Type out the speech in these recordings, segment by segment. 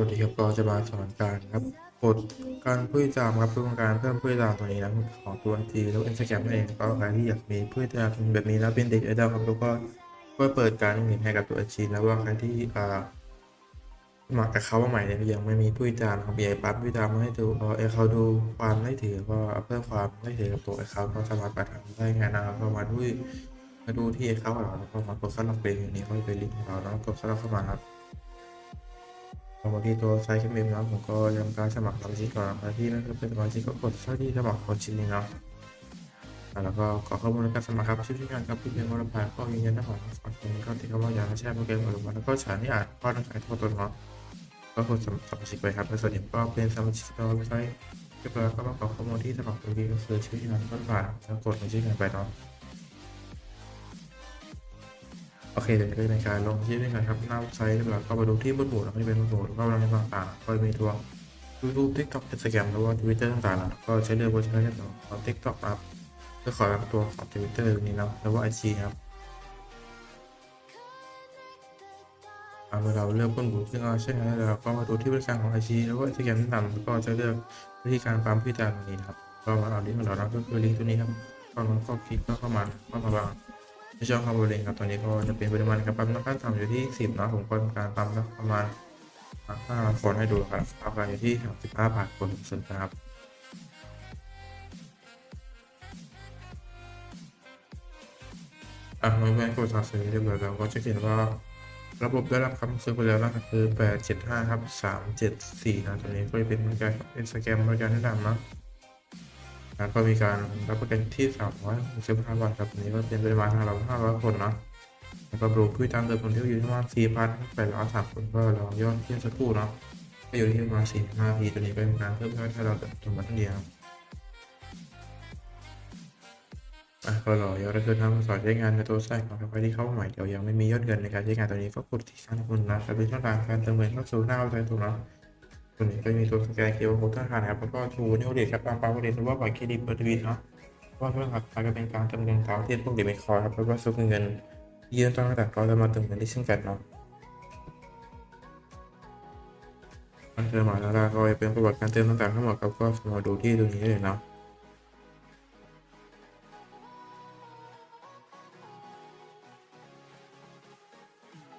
วัสดีครับก็จะมาสอนการครับกดการผู้ติดตามครับเพื่อการเพิ่มผู้ติดตามตัวนี้นะของตัวจีแล้วอินสตาแกรมเองก็ใครที่อยากมีผู้ติดตามแบบนี้แล้วเป็นเด็กไอดอลครับแล้วก็เพื่อเปิดการเห็นให้กับตัวจีแล้วว่าใครที่อ่าสมัครกับเขาใหม่เนี่ยยังไม่มีผู้ติดตามครับอยากปั๊บผู้ติดตามมาให้ดูเออเขาดูความได้ถือก็เพิ่มความได้ถือกับตัวเขาก็สามารถไปทำได้งานนะครับมาดูมาดูที่เขาเราแล้วก็มากดสมัครเป็นอย่างนี้ก็จะเป็นลิงก์ของเราแล้วกดสมัครเข้ามาครับ พอมาที่ตัวไซต์ขึ้นเมมนะผมก็ยังการสมัครสมาชิกก่อนนะครที่ไม่เคยเป็นสมาชิกก็กดเข้าที่สมัครคนชิ้นนี้เนาะแล้วก็กรอข้อมูลการสมัครครับชื่อที่งานครับพี่เป็นวรพานก็ยืนยันได้ของฝากตรงนี้ก็ติดคำว่าอย่ากให้แชร์โปรแกรมออกมาแล้วก็ฉายที่อ่านข้อนักขายทั่วตนเนาะก็กดสมาชิกไปครับในส่วนนี้ก็เป็นสมาชิกตัวเว็บไซต์เรียบร้อยก็มากรอข้อมูลที่สมัครตรงนี้ก็คือชื่อที่งานต้นผ่านแล้วกดในชื่องานไปเนาะ โอเคเดี๋ยวจะเป็นการลงที่ด้วยกันครับหน้าเว็บไซต์แล้วก็มาดูที่บนหมู่แล้วก็จะเป็นบนหมู่แล้วก็รายละเอียดต่างๆก็จะมีตัว YouTube TikTok Instagram แล้วก็ Twitter ต่างๆก็ใช้เลือกบนใช้ต่อของ TikTok นะครับเพื่อขอรับตัวของ Twitter นี้นะแล้วก็ IG ครับเอาเมื่อเราเลือกบนหมู่ซึ่งเราใช้งานแล้วเราก็มาดูที่บริการของ IG แล้วก็ Instagram ต่างๆก็จะเลือกวิธีการปั๊มพิจารณานี้นะครับก็มาเอาลิงก์ของเรานะก็คือลิงก์ตัวนี้ครับก็ลองก็คลิกก็เข้ามาก็มาวาง ช่องคอมโบเลงครับตอนนี้ก็จะเป็นปริมาณการปั๊มน้ำตาลต่ำอยู่ที่ 10นะผมก็ทำการปั๊มนะประมาณ5คนให้ดูครับราคาอยู่ที่ 35บาทคนสนครับอะเมื่อเพื่อนกดสั่งซื้อเรียบร้อยแล้วก็จะเห็นว่าระบบได้รับคำซื้อไปแล้วนะครับคือ 875 ครับ 374นะตัวนี้ก็จะเป็นบริการอินสตาแกรมบริการแนะนำนะ แล้วก็มีการรับประกันที่สามร้อยสิบห้าบาทครับนนี้ก็เป็นปริมาณห้าร้อยห้าร้อยคนเนาะแล้วก็รวมผู้ติดตามเดิมคนที่อยู่ที่ประมาณสี่พันแปดร้อยสามคนก็ลองย่อนเทียบสักครู่เนาะก็อยู่ที่ประมาณสี่ห้าทีตัวนี้ก็เป็นการเพิ่มยอดให้เราเติบโตมาทั้งเดียวอะก็รอยอดก็คือทำสอนใช้งานในตัวไส้ของใครที่เข้าใหม่เดี๋ยวยังไม่มียอดเงินในการใช้งานตัวนี้ก็กดที่ข้างบนนะจะเป็นช่องทางการเติมเงินเข้าสู่หน้าเว็บไซต์ตัวเนาะ วนี้ก็มีตัวสแกนเคียวโคธนาคารนะครับแล้วก็ทูนิวเดทครับบางปาเดทหรือว่าบัตรเครดิตเบอร์ทวินเนาะว่าธุรกรรมก็เป็นการเติมเงินตามที่พวกเดบิตคอร์ครับแล้วก็ซุกเงินยืนต้นตั้งแต่ก็จะมาเติมเงินที่เช่นกันเนาะการเติมมาแล้วก็เป็นประวัติการเติมต่างๆทั้งหมดครับก็สามารถดูที่ตรงนี้เลยเนาะ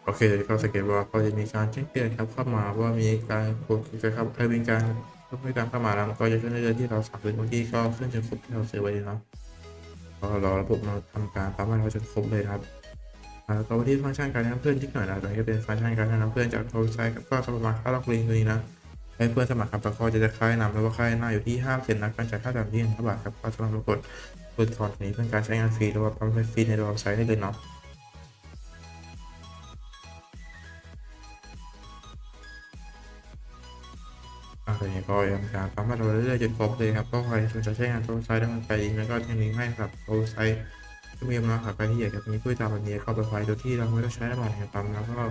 โอเคเดี๋ยวก็สังเกตว่าเขาจะมีการแจ้งเตือนครับเข้ามาว่ามีการกดครับเออมีการเพิ่มการเข้ามาแล้วก็จะขึ้นเรื่อยๆที่เราสั่งซื้อบางทีก็ขึ้นจนครบที่เราซื้อไว้เลยเนาะก็รอระบบมาทำการปั๊มให้เราจนครบเลยครับอ่าแล้วก็ที่ฟังก์ชันการแนะนำเพื่อนที่หน่อยนะตรงนี้ก็เป็นฟังก์ชันการแนะนำเพื่อนจากโทรไซต์ครับก็สมัครค่าล็อกลิงก์ตัวนี้นะให้เพื่อนสมัครครับแล้วก็จะได้ค่าแนำแล้วก็ค่ายหน้าอยู่ที่5เซนนะการจ่ายค่าจ่ายที่1บาทครับก็สำหรับกดเปิดถอนนี้เป็นการใช้งานฟรีหรือว่าปั๊มฟรีในเว็บไซต์ได้เลยเนาะ อ่าตอนนี้ก็ยังการปั๊มมาเราเรื่อยๆจนครบเลยครับก็ใครสนใจใช้งานโปรไซต์ได้มันไปลิงก์แล้วก็ทิ้งลิงก์ให้กับโปรไซต์ที่มีมาหากใครที่อยากจะมีผู้ตามแบบนี้เข้าไปไฟล์โดยที่เราไม่ต้องใช้น้ำมันในปั๊มแล้วก็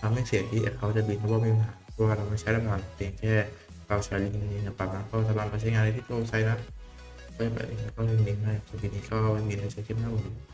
ทำให้เสียที่เขาจะบินเพราะว่าไม่มีปัญหาเพราะว่าเราไม่ใช้น้ำมันเพียงแค่เราใช้ลิงก์นี้ในปั๊มนะก็สามารถมาใช้งานได้ที่โปรไซต์นะก็ไปลิงก์ก็ลิงก์ให้ทีนี้ก็ม่มีอะไรใช้คลิปหน้าผม